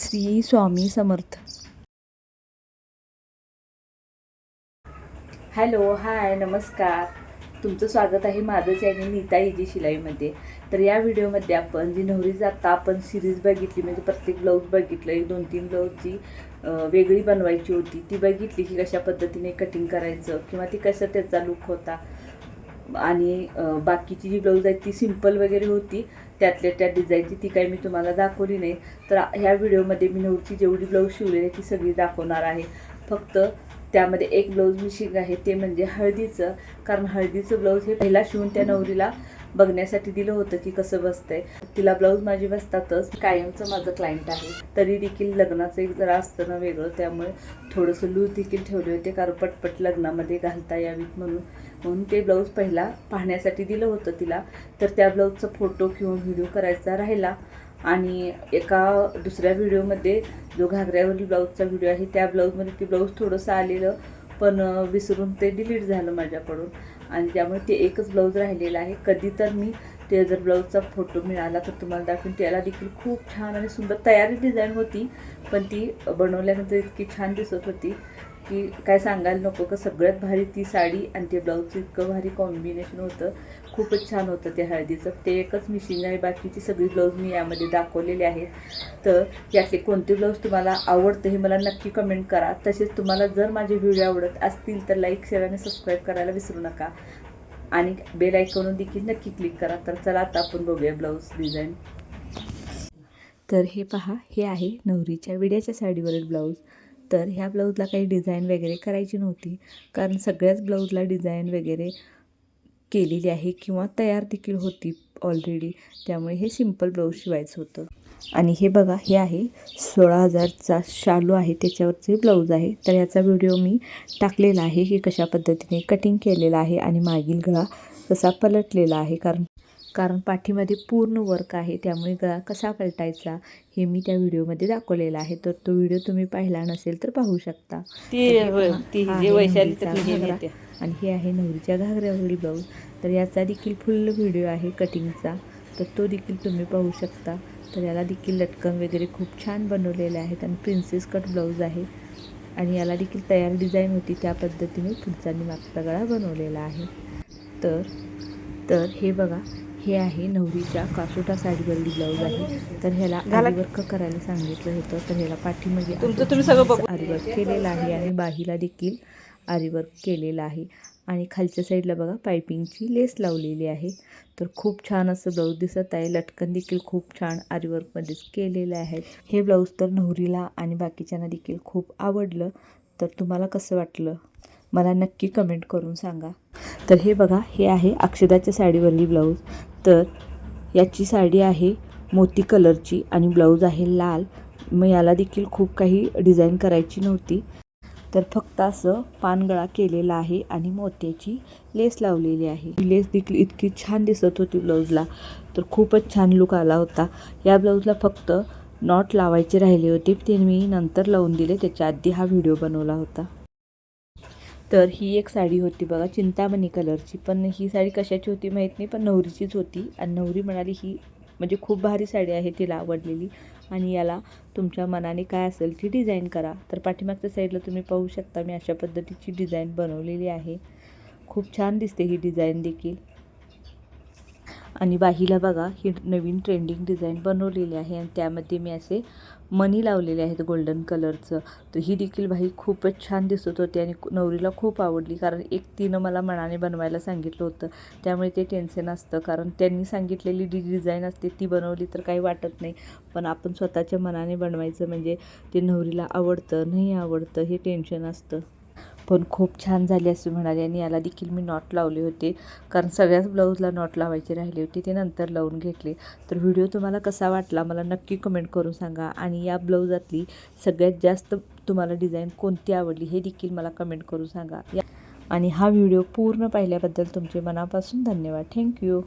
Shri Swami Samarth. Hello hi नमस्कार. तुमचं स्वागत आहे माझं चॅनल नीता इजी शिलाईमध्ये. तर या व्हिडिओमध्ये आपण जी नवरीच आत्ता आपण सिरीज बघितली म्हणजे प्रत्येक ब्लाऊज बघितलं एक दोन तीन ब्लाऊजची वेगळी बनवायची होती ती बघितली की कशा पद्धतीने कटिंग करायचं किंवा ती कसं त्याचा लुक होता. आणि बाकीची जी ब्लाऊज आहेत ती सिंपल वगैरे होती. त्यातल्या त्या डिझाईनची ती काही मी तुम्हाला दाखवली नाही. तर ह्या व्हिडिओमध्ये मी नऊची जेवढी ब्लाऊज शिवलेली आहे ती सगळी दाखवणार आहे. फक्त त्यामध्ये एक ब्लाऊज मिशिंग आहे ते म्हणजे हळदीचं. कारण हळदीचं ब्लाऊज हे पहिला शिवून त्या नवरीला बघण्यासाठी दिलं होतं की कसं बसतंय. तिला ब्लाऊज माझी बसतातच. कायमचं माझं क्लायंट आहे. तरी देखील लग्नाचं एक जरा असतं ना वेगळं त्यामुळे थोडंसं लूज देखील ठेवले होते कारण पटपट लग्नामध्ये घालता यावीत म्हणून. म्हणून ते ब्लाऊज पहिला पाहण्यासाठी दिलं होतं तिला. तर त्या ब्लाऊजचा फोटो किंवा व्हिडिओ करायचा राहिला. आणि एका दुसऱ्या व्हिडिओमध्ये जो घागऱ्यावरील ब्लाऊजचा व्हिडिओ आहे त्या ब्लाऊजमध्ये ते ब्लाऊज थोडंसं आलेलं पण विसरून ते डिलीट झालं माझ्याकडून. आणि त्यामुळे ते एकच ब्लाऊज राहिलेलं आहे. कधी तर मी ते जर ब्लाऊजचा फोटो मिळाला तर तुम्हाला दाखवून. त्याला देखील खूप छान आणि सुंदर तयारी डिझाईन होती पण ती बनवल्यानंतर इतकी छान दिसत होती. की काय सांगायला नको का सगळ्यात भारी ती साडी आणि ते ब्लाऊजचं इतकं भारी कॉम्बिनेशन होतं. खूपच छान होतं ते हळदीचं. ते एकच मिशिंग आहे बाकीची सगळी ब्लाऊज मी यामध्ये दाखवलेले आहेत. तर यातले कोणते ब्लाऊज तुम्हाला आवडतं हे मला नक्की कमेंट करा. तसेच तुम्हाला जर माझे व्हिडिओ आवडत असतील तर लाईक शेअर आणि सबस्क्राईब करायला विसरू नका. आणि बेल आयकॉन देखील नक्की क्लिक करा. तर चला आता आपण बघूया ब्लाऊज डिझाईन तर हे पहा हे आहे नवरीच्या विड्याच्या साडीवरील ब्लाऊज तर ह्या ब्लाऊजला काही डिझाईन वगैरे करायची नव्हती. कारण सगळ्याच ब्लाऊजला डिझाईन वगैरे केलेली आहे किंवा तयार देखील होती ऑलरेडी त्यामुळे हे सिंपल ब्लाऊज शिवायचं होतं. आणि हे बघा हे आहे सोळा हजारचा शालू आहे त्याच्यावरचे ब्लाऊज आहे. तर याचा व्हिडिओ मी टाकलेला आहे की कशा पद्धतीने कटिंग केलेलं आहे आणि मागील गळा कसा पलटलेला आहे. कारण कारण पाठीमध्ये पूर्ण वर्क आहे त्यामुळे गळा कसा पलटायचा हे मी त्या व्हिडिओमध्ये दाखवलेला आहे. तर तो व्हिडिओ तुम्ही पाहिला नसेल तर पाहू शकता. ती. आणि हे आहे नवरीच्या घागऱ्यावरील ब्लाऊज तर याचा देखील फुल व्हिडिओ आहे कटिंगचा तर तो देखील तुम्ही पाहू शकता. तर याला देखील लटकन वगैरे खूप छान बनवलेले आहेत आणि प्रिन्सेस कट ब्लाऊज आहे. आणि याला देखील तयार डिझाईन होती त्या पद्धतीने पुढचा आणि मागचा गळा बनवलेला आहे. तर तर हे बघा हे आहे नवरीच्या कासोटा साडीवरील ब्लाऊज आहे. तर ह्याला झालं? आरीवर्क करायला सांगितलं होतं. तर ह्याला पाठीमध्ये तुमचं तुम्ही सगळं. आरीवर्क केलेलं आहे आणि बाहीला देखील आरीवर्क केलेलं आहे. आणि खालच्या साईडला बघा पायपिंगची लेस लावलेली आहे. तर खूप छान असं ब्लाऊज दिसत आहे. लटकन देखील खूप छान आरीवर्कमध्येच केलेले आहेत हे ब्लाऊज तर नवरीला आणि बाकीच्यांना देखील खूप आवडलं. तर तुम्हाला कसं वाटलं? मला नक्की कमेंट करून सांगा. तर हे बघा हे आहे अक्षदाच्या साडीवरील ब्लाऊज तर याची साडी आहे मोती कलरची आणि ब्लाऊज आहे लाल. मग याला देखील खूप काही डिझाईन करायची नव्हती. तर फक्त असं पानगळा केलेला आहे आणि मोत्याची लेस लावलेली आहे. ही लेस देखील इतकी छान दिसत होती ब्लाऊजला. तर खूपच छान लुक आला होता. या ब्लाऊजला फक्त नॉट लावायचे राहिले होते. ते मी नंतर लावून दिले. त्याच्या आधी हा व्हिडिओ बनवला होता. तर ही एक साडी होती बघा चिंतामणी कलरची. पण ही साडी कशाची होती माहीत नाही पण नवरीचीच होती. आणि नवरी म्हणाली ही म्हणजे खूप भारी साडी आहे तिला आवडलेली. आणि याला तुमच्या मनाने काय असेल ती डिझाईन करा. तर पाठीमागच्या साईडला तुम्ही पाहू शकता मी अशा पद्धतीची डिझाईन बनवलेली आहे. खूप छान दिसते ही डिझाईन देखील. आणि बाहीला बघा ही नवीन ट्रेंडिंग डिझाईन बनवलेली आहे आणि त्यामध्ये मी असे मनी लावलेले आहेत गोल्डन कलरचं तर ही देखील बाही खूपच छान दिसत होती आणि नवरीला खूप आवडली कारण एक तिनं मला मनाने बनवायला सांगितलं होतं. त्यामुळे ते टेन्शन असतं कारण त्यांनी सांगितलेली जी डिझाईन असते ती बनवली तर काही वाटत नाही. पण आपण स्वतःच्या मनाने बनवायचं म्हणजे ते नवरीला आवडतं नाही आवडतं हे टेन्शन असतं. पण खूप छान झाली असं म्हणाले. आणि याला देखील मी नॉट लावले होते. कारण सगळ्याच ब्लाऊजला नॉट लावायचे राहिले होते ते नंतर लावून घेतले. तर व्हिडिओ तुम्हाला कसा वाटला मला नक्की कमेंट करून सांगा. आणि या ब्लाऊजातली सगळ्यात जास्त तुम्हाला डिझाईन कोणती आवडली हे देखील मला कमेंट करून सांगा. या आणि हा व्हिडिओ पूर्ण पाहिल्याबद्दल तुमचे मनापासून धन्यवाद. थँक्यू.